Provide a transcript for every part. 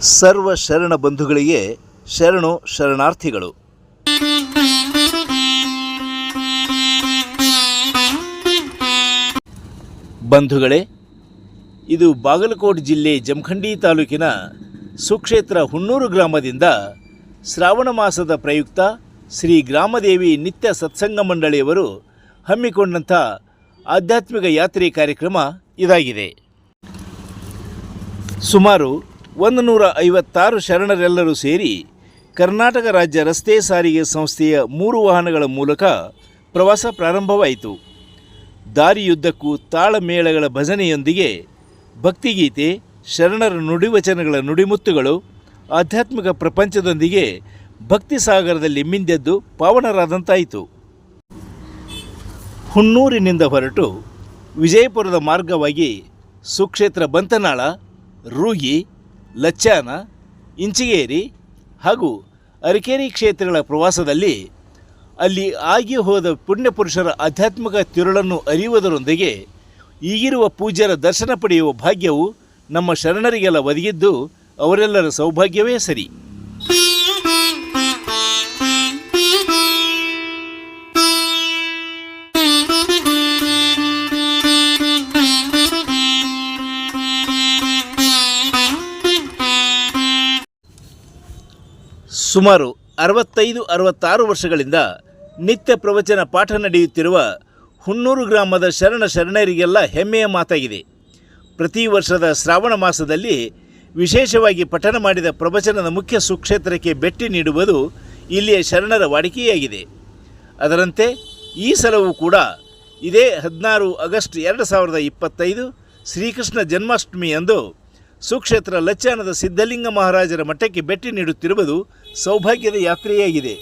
ಸರ್ವ ಶರಣ ಬಂಧುಗಳಿಗೆ ಶರಣು ಶರಣಾರ್ಥಿಗಳು. ಬಂಧುಗಳೇ, ಇದು ಬಾಗಲಕೋಟೆ ಜಿಲ್ಲೆ ಜಮಖಂಡಿ ತಾಲೂಕಿನ ಸುಕ್ಷೇತ್ರ ಹುಣ್ಣೂರು ಗ್ರಾಮದಿಂದ ಶ್ರಾವಣ ಮಾಸದ ಪ್ರಯುಕ್ತ ಶ್ರೀ ಗ್ರಾಮದೇವಿ ನಿತ್ಯ ಸತ್ಸಂಗ ಮಂಡಳಿಯವರು ಹಮ್ಮಿಕೊಂಡಂಥ ಆಧ್ಯಾತ್ಮಿಕ ಯಾತ್ರೆ ಕಾರ್ಯಕ್ರಮ ಇದಾಗಿದೆ. ಸುಮಾರು ಒಂದು ನೂರ ಐವತ್ತಾರು ಶರಣರೆಲ್ಲರೂ ಸೇರಿ ಕರ್ನಾಟಕ ರಾಜ್ಯ ರಸ್ತೆ ಸಾರಿಗೆ ಸಂಸ್ಥೆಯ ಮೂರು ವಾಹನಗಳ ಮೂಲಕ ಪ್ರವಾಸ ಪ್ರಾರಂಭವಾಯಿತು. ದಾರಿಯುದ್ದಕ್ಕೂ ತಾಳಮೇಳಗಳ ಭಜನೆಯೊಂದಿಗೆ ಭಕ್ತಿಗೀತೆ, ಶರಣರ ನುಡಿವಚನಗಳ ನುಡಿಮುತ್ತುಗಳು, ಆಧ್ಯಾತ್ಮಿಕ ಪ್ರಪಂಚದೊಂದಿಗೆ ಭಕ್ತಿ ಸಾಗರದಲ್ಲಿ ಮಿಂದೆದ್ದು ಪಾವನರಾದಂತಾಯಿತು. ಹುಣ್ಣೂರಿನಿಂದ ಹೊರಟು ವಿಜಯಪುರದ ಮಾರ್ಗವಾಗಿ ಸುಕ್ಷೇತ್ರ ಬಂತನಾಳ, ರೂಗಿ ಲಚ್ಚಾನ, ಇಂಚಿಗೇರಿ ಹಾಗೂ ಅರಕೇರಿ ಕ್ಷೇತ್ರಗಳ ಪ್ರವಾಸದಲ್ಲಿ ಅಲ್ಲಿ ಆಗಿ ಹೋದ ಪುಣ್ಯಪುರುಷರ ಆಧ್ಯಾತ್ಮಿಕ ತಿರುಳನ್ನು ಅರಿಯುವುದರೊಂದಿಗೆ ಈಗಿರುವ ಪೂಜ್ಯರ ದರ್ಶನ ಪಡೆಯುವ ಭಾಗ್ಯವು ನಮ್ಮ ಶರಣರಿಗೆಲ್ಲ ಒದಗಿದ್ದು ಅವರೆಲ್ಲರ ಸೌಭಾಗ್ಯವೇ ಸರಿ. ಸುಮಾರು ಅರವತ್ತೈದು, ಅರವತ್ತಾರು ವರ್ಷಗಳಿಂದ ನಿತ್ಯ ಪ್ರವಚನ ಪಾಠ ನಡೆಯುತ್ತಿರುವ ಹುನ್ನೂರು ಗ್ರಾಮದ ಶರಣ ಶರಣರಿಗೆಲ್ಲ ಹೆಮ್ಮೆಯ ಮಾತಾಗಿದೆ. ಪ್ರತಿ ವರ್ಷದ ಶ್ರಾವಣ ಮಾಸದಲ್ಲಿ ವಿಶೇಷವಾಗಿ ಪಠನ ಮಾಡಿದ ಪ್ರವಚನದ ಮುಖ್ಯ ಸುಕ್ಷೇತ್ರಕ್ಕೆ ಭೇಟಿ ನೀಡುವುದು ಇಲ್ಲಿಯ ಶರಣರ ವಾಡಿಕೆಯಾಗಿದೆ. ಅದರಂತೆ ಈ ಸಲವೂ ಕೂಡ ಇದೇ ಹದಿನಾರು ಆಗಸ್ಟ್ ಎರಡು ಸಾವಿರದ ಇಪ್ಪತ್ತೈದು ಶ್ರೀಕೃಷ್ಣ ಜನ್ಮಾಷ್ಟಮಿಯಂದು ಸುಕ್ಷೇತ್ರ ಲಚ್ಚಾನದ ಸಿದ್ಧಲಿಂಗ ಮಹಾರಾಜರ ಮಠಕ್ಕೆ ಭೇಟಿ ನೀಡುತ್ತಿರುವುದು ಸೌಭಾಗ್ಯದ ಯಾತ್ರೆಯಾಗಿದೆ.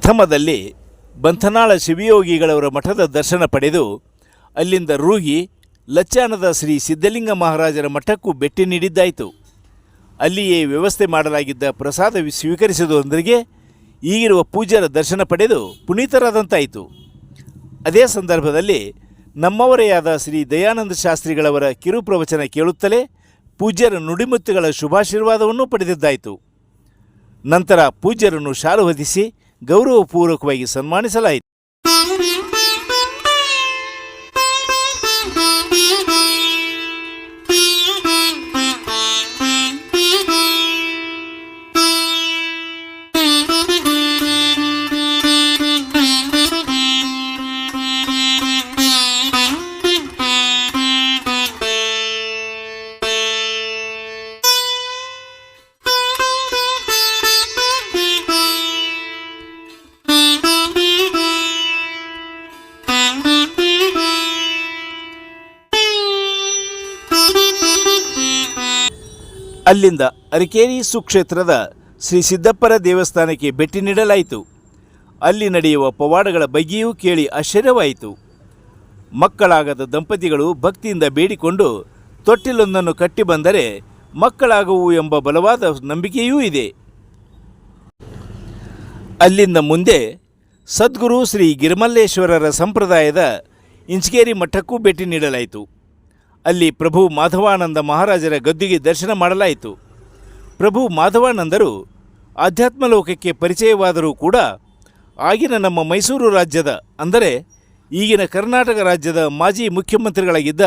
ಪ್ರಥಮದಲ್ಲಿ ಬಂಥನಾಳ ಶಿವಯೋಗಿಗಳವರ ಮಠದ ದರ್ಶನ ಪಡೆದು ಅಲ್ಲಿಂದ ರೂಗಿ ಲಚ್ಚಾನದ ಶ್ರೀ ಸಿದ್ಧಲಿಂಗ ಮಹಾರಾಜರ ಮಠಕ್ಕೂ ಭೇಟಿ ನೀಡಿದ್ದಾಯಿತು. ಅಲ್ಲಿಯೇ ವ್ಯವಸ್ಥೆ ಮಾಡಲಾಗಿದ್ದ ಪ್ರಸಾದ ಸ್ವೀಕರಿಸುವುದರೊಂದಿಗೆ ಈಗಿರುವ ಪೂಜ್ಯರ ದರ್ಶನ ಪಡೆದು ಪುನೀತರಾದಂತಾಯಿತು. ಅದೇ ಸಂದರ್ಭದಲ್ಲಿ ನಮ್ಮವರೇ ಆದ ಶ್ರೀ ದಯಾನಂದ ಶಾಸ್ತ್ರಿಗಳವರ ಕಿರು ಪ್ರವಚನ ಕೇಳುತ್ತಲೇ ಪೂಜ್ಯರ ನುಡಿಮುತ್ತುಗಳ ಶುಭಾಶೀರ್ವಾದವನ್ನು ಪಡೆದಿದ್ದಾಯಿತು. ನಂತರ ಪೂಜ್ಯರನ್ನು ಶಾಲು ಹೊದಿಸಿ ಗೌರವಪೂರ್ವಕವಾಗಿ ಸನ್ಮಾನಿಸಲಾಯಿತು. ಅಲ್ಲಿಂದ ಅರಿಕೇರಿ ಸುಕ್ಷೇತ್ರದ ಶ್ರೀ ಸಿದ್ದಪ್ಪರ ದೇವಸ್ಥಾನಕ್ಕೆ ಭೇಟಿ ನೀಡಲಾಯಿತು. ಅಲ್ಲಿ ನಡೆಯುವ ಪವಾಡಗಳ ಬಗ್ಗೆಯೂ ಕೇಳಿ ಆಶ್ಚರ್ಯವಾಯಿತು. ಮಕ್ಕಳಾಗದ ದಂಪತಿಗಳು ಭಕ್ತಿಯಿಂದ ಬೇಡಿಕೊಂಡು ತೊಟ್ಟಿಲೊಂದನ್ನು ಕಟ್ಟಿ ಬಂದರೆ ಮಕ್ಕಳಾಗುವು ಎಂಬ ಬಲವಾದ ನಂಬಿಕೆಯೂ ಇದೆ. ಅಲ್ಲಿಂದ ಮುಂದೆ ಸದ್ಗುರು ಶ್ರೀ ಗಿರಿಮಲ್ಲೇಶ್ವರರ ಸಂಪ್ರದಾಯದ ಇಂಚಗೇರಿ ಮಠಕ್ಕೂ ಭೇಟಿ ನೀಡಲಾಯಿತು. ಅಲ್ಲಿ ಪ್ರಭು ಮಾಧವಾನಂದ ಮಹಾರಾಜರ ಗದ್ದುಗೆ ದರ್ಶನ ಮಾಡಲಾಯಿತು. ಪ್ರಭು ಮಾಧವಾನಂದರು ಆಧ್ಯಾತ್ಮ ಲೋಕಕ್ಕೆ ಪರಿಚಯವಾದರೂ ಕೂಡ ಆಗಿನ ನಮ್ಮ ಮೈಸೂರು ರಾಜ್ಯದ, ಅಂದರೆ ಈಗಿನ ಕರ್ನಾಟಕ ರಾಜ್ಯದ ಮಾಜಿ ಮುಖ್ಯಮಂತ್ರಿಗಳಾಗಿದ್ದ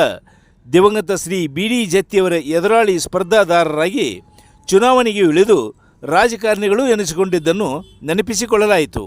ದಿವಂಗತ ಶ್ರೀ ಬಿ ಡಿ ಜತ್ತಿಯವರ ಎದುರಾಳಿ ಸ್ಪರ್ಧಾದಾರರಾಗಿ ಚುನಾವಣೆಗೆ ಇಳಿದು ರಾಜಕಾರಣಿಗಳು ಎನಿಸಿಕೊಂಡಿದ್ದನ್ನು ನೆನಪಿಸಿಕೊಳ್ಳಲಾಯಿತು.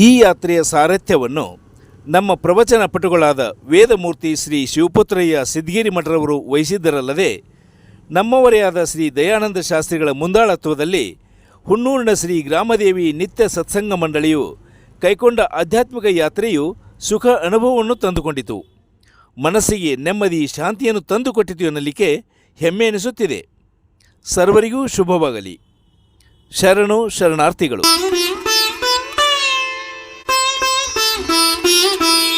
ಈ ಯಾತ್ರೆಯ ಸಾರಥ್ಯವನ್ನು ನಮ್ಮ ಪ್ರವಚನ ಪಟುಗಳಾದ ವೇದಮೂರ್ತಿ ಶ್ರೀ ಶಿವಪುತ್ರಯ್ಯ ಸಿದ್ಧಗಿರಿ ಮಠರವರು ವಹಿಸಿದ್ದರಲ್ಲದೆ ನಮ್ಮವರೇ ಶ್ರೀ ದಯಾನಂದ ಶಾಸ್ತ್ರಿಗಳ ಮುಂದಾಳತ್ವದಲ್ಲಿ ಹುಣ್ಣೂರಿನ ಶ್ರೀ ಗ್ರಾಮದೇವಿ ನಿತ್ಯ ಸತ್ಸಂಗ ಮಂಡಳಿಯು ಕೈಕೊಂಡ ಆಧ್ಯಾತ್ಮಿಕ ಯಾತ್ರೆಯು ಸುಖ ಅನುಭವವನ್ನು ತಂದುಕೊಂಡಿತು. ಮನಸ್ಸಿಗೆ ನೆಮ್ಮದಿ, ಶಾಂತಿಯನ್ನು ತಂದುಕೊಟ್ಟಿತು ಎನ್ನಲಿಕ್ಕೆ ಹೆಮ್ಮೆ ಎನಿಸುತ್ತಿದೆ. ಸರ್ವರಿಗೂ ಶುಭವಾಗಲಿ. ಶರಣು ಶರಣಾರ್ಥಿಗಳು. Música